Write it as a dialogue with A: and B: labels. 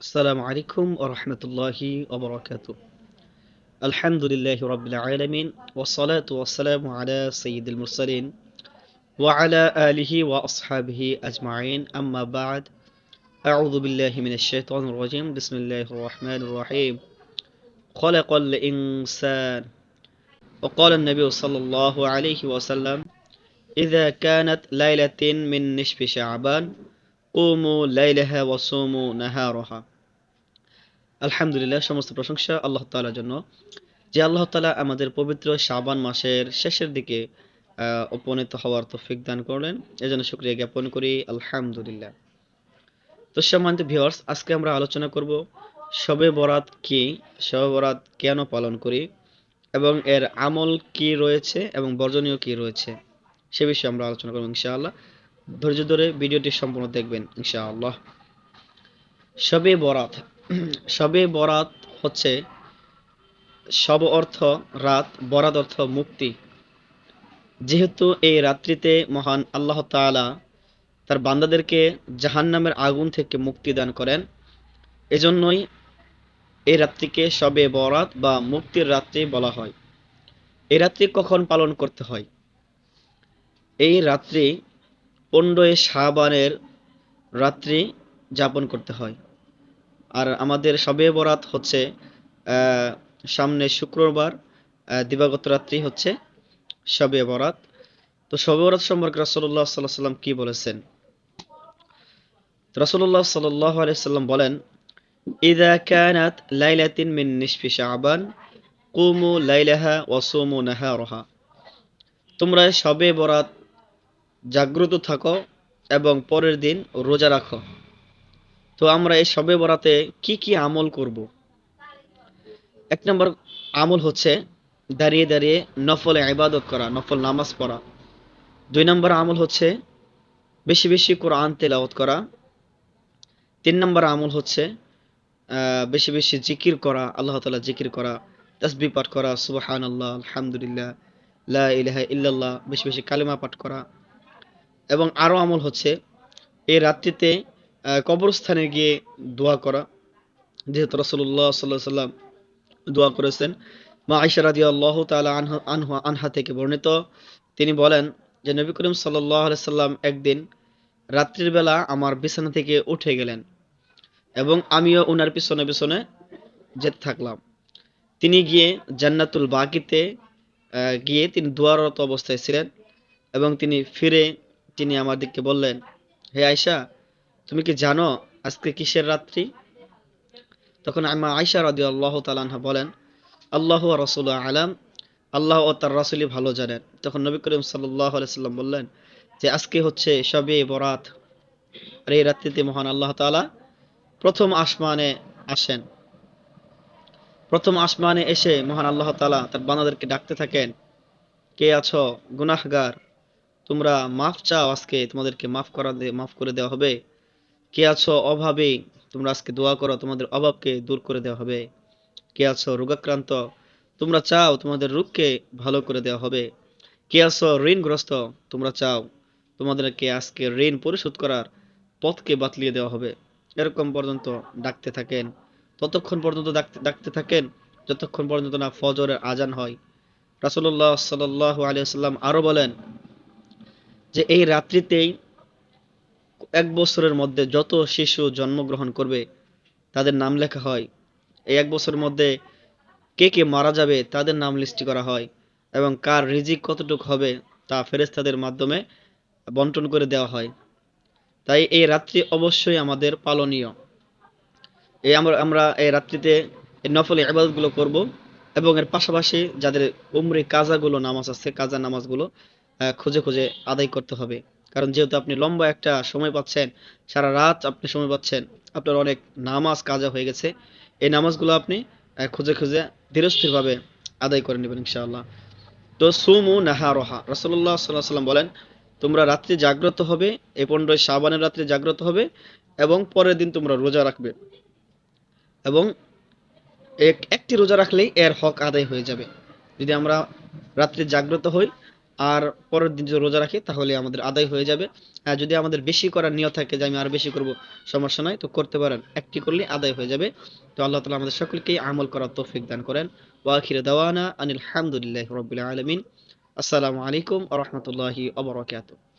A: السلام عليكم ورحمة الله وبركاته. الحمد لله رب العالمين والصلاة والسلام على سيد المرسلين وعلى آله وأصحابه أجمعين. أما بعد أعوذ بالله من الشيطان الرجيم. بسم الله الرحمن الرحيم. خلق الإنسان. وقال النبي صلى الله عليه وسلم إذا كانت ليلة من نصف شعبان قوموا ليلها وصوموا نهارها. আলহামদুলিল্লাহ, সমস্ত প্রশংসা আল্লাহ তাআলার জন্য। যে আল্লাহ তাআলা আমাদের পবিত্র শাবান মাসের শেষের দিকে উপনীত হওয়ার তৌফিক দান করলেন। এজন্য শুকরিয়া জ্ঞাপন করি, আলহামদুলিল্লাহ। তো সম্মানিত ভিউয়ার্স আজকে আমরা আলোচনা করব শবে বরাত কি, শবে বরাত কেন পালন করি, এবং এর আমল কি রয়েছে এবং বর্জনীয় কি রয়েছে, সে বিষয়ে আমরা আলোচনা করব ইনশাআল্লাহ। ধৈর্য ধরে ভিডিওটি সম্পূর্ণ দেখবেন ইনশাআল্লাহ। শবে বরাত শবে বরাত হচ্ছে শব অর্থ রাত, বরাত অর্থ মুক্তি। যেহেতু এই রাত্রিতে মহান আল্লাহ তাআলা তার বান্দাদেরকে জাহান্নামের আগুন থেকে মুক্তি দান করেন, এজন্যই এই রাত্রিকে শবে বরাত বা মুক্তির রাত্রি বলা হয়। এই রাত্রি কখন পালন করতে হয়? এই রাত্রি পনেরোই শাবানের রাত্রি যাপন করতে হয়। আর আমাদের সবে বরাত হচ্ছে সামনে শুক্রবার দিবাগত রাত্রি হচ্ছে শবে বরাত। তো শবে বরাত সম্পর্কে রাসূলুল্লাহ সাল্লাল্লাহু আলাইহি সাল্লাম কি বলেছেন? রাসূলুল্লাহ সাল্লাল্লাহু আলাইহি সাল্লাম বলেন ইযা কানাত লাইলাতিন মিন নিসফি শাবান, কুমু লাইলাহা ওয়া সুমু নাহারাহা। তোমরা সবে বরাত জাগ্রত থাকো এবং পরের দিন রোজা রাখো। তো আমরা এই শবে বরাতে কি কি আমল করব? এক নম্বর আমল হচ্ছে দাঁড়িয়ে দাঁড়িয়ে নফল ইবাদত করা, নফল নামাজ পড়া। দুই নম্বর আমল হচ্ছে বেশি বেশি কোরআন তেলাওয়াত করা। তিন নম্বর আমল হচ্ছে বেশি বেশি জিকির করা, আল্লাহ তালা জিকির করা তাসবি পাঠ করা সুবহান আল্লাহ আলহামদুলিল্লাহ, লা ইলাহা ইল্লাল্লাহ, বেশি বেশি কালেমা পাঠ করা। এবং আরও আমল হচ্ছে, এই রাত্রিতে কবরস্থানে গিয়ে দোয়া করা। যেহেতু রাসূলুল্লাহ সাল্লাল্লাহু আলাইহি সাল্লাম দোয়া করেছেন, মা আয়েশা রাদিয়াল্লাহু তাআলা আনহা আনহা আনহা থেকে বর্ণিত, তিনি বলেন যে, নবী করিম আলাইহি সাল্লাম একদিন রাত্রির বেলা আমার বিছানা থেকে উঠে গেলেন এবং আমিও ওনার পিছনে পিছনে যেতে থাকলাম। তিনি গিয়ে জান্নাতুল বাকিতে গিয়ে তিনি দোয়ারত অবস্থায় ছিলেন এবং তিনি ফিরে তিনি আমার দিককে বললেন, হে আয়সা তুমি কি জানো আজকে কিসের রাত্রি? তখন আমা আয়সা রাদি আল্লাহ তালানহা বলেন, আল্লাহ রসুল আলাম, আল্লাহ ও তার রাসুলই ভালো জানেন। তখন নবী করিম সাল্লাহ সাল্লাম বললেন যে, আজকে হচ্ছে সবে বরাত। আর এই রাত্রিতে মহান আল্লাহ তাআলা প্রথম আসমানে আসেন। প্রথম আসমানে এসে মহান আল্লাহ তাআলা তার বান্দাদেরকে ডাকতে থাকেন, কে আছো? গুনাহগার, তোমরা মাফ চাও আজকে, তোমাদেরকে মাফ করা মাফ করে দেওয়া হবে? কে আছো অভাবে? তোমরা আজকে দোয়া করো, তোমাদের অভাবকে দূর করে দেওয়া হবে। কে আছো রোগাক্রান্ত? তোমরা চাও তোমাদের রোগকে ভালো করে দেওয়া হবে। কে আছো ঋণগ্রস্ত? তোমরা চাও তোমাদেরকে আজকে ঋণ পরিশোধ করার পথকে বাতলিয়ে দেওয়া হবে। এরকম পর্যন্ত ডাকতে থাকেন। ততক্ষণ পর্যন্ত ডাকতে ডাকতে থাকেন। যতক্ষণ পর্যন্ত না ফজরের আজান হয়। রাসূলুল্লাহ সাল্লাল্লাহু আলাইহি সাল্লাম আরও বলেন যে, এই রাত্রিতেই এক বছরের মধ্যে যত শিশু জন্মগ্রহণ করবে, তাদের নাম লেখা হয়। এই এক বছরের মধ্যে কে কে মারা যাবে, তাদের নাম লিস্টি করা হয় এবং কার রিজিক কতটুকু হবে, তা ফেরেশতাদের মাধ্যমে বন্টন করে দেওয়া হয়। তাই এই রাত্রি অবশ্যই আমাদের পালনীয়। এই আমরা আমরা এই রাত্রিতে নফল ইবাদতগুলো করব এবং এর পাশাপাশি যাদের উমরি কাজাগুলো নামাজ আছে, কাজা নামাজগুলো খুঁজে খুঁজে আদায় করতে হবে। কারণ যেহেতু আপনি লম্বা একটা সময় পাচ্ছেন, সারা রাত আপনি সময় পাচ্ছেন, আপনার অনেক নামাজ কাজা হয়ে গেছে, এই নামাজগুলো আপনি খুঁজে খুঁজে ধীরস্থিরভাবে আদায় করে নেবেন ইনশাআল্লাহ। তো সুমু নাহারহা, রাসূলুল্লাহ সাল্লাল্লাহু আলাইহি সাল্লাম বলেন, তোমরা রাত্রে জাগ্রত হবে, এই পনেরোই শাবানের রাত্রে জাগ্রত হবে এবং পরের দিন তোমরা রোজা রাখবে। এবং এক, একটি রোজা রাখলেই এর হক আদায় হয়ে যাবে। যদি আমরা রাত্রে জাগ্রত হই আর পরের দিন যদি রোজা রাখি, তাহলে আমাদের আদায় হয়ে যাবে। আর যদি আমাদের বেশি করার নিয়ত থাকে যে আমি আর বেশি করব, সমস্যা নাই, তো করতে পারেন। একটি করলে আদায় হয়ে যাবে। তো আল্লাহ তালা আমাদের সকলকেই আমল করার তৌফিক দান করেন। ওয়াখির দাওয়ানা আনিল হামদুলিল্লাহ রবিল আলমিন। আসসালামু আলাইকুম রহমতুল্লাহি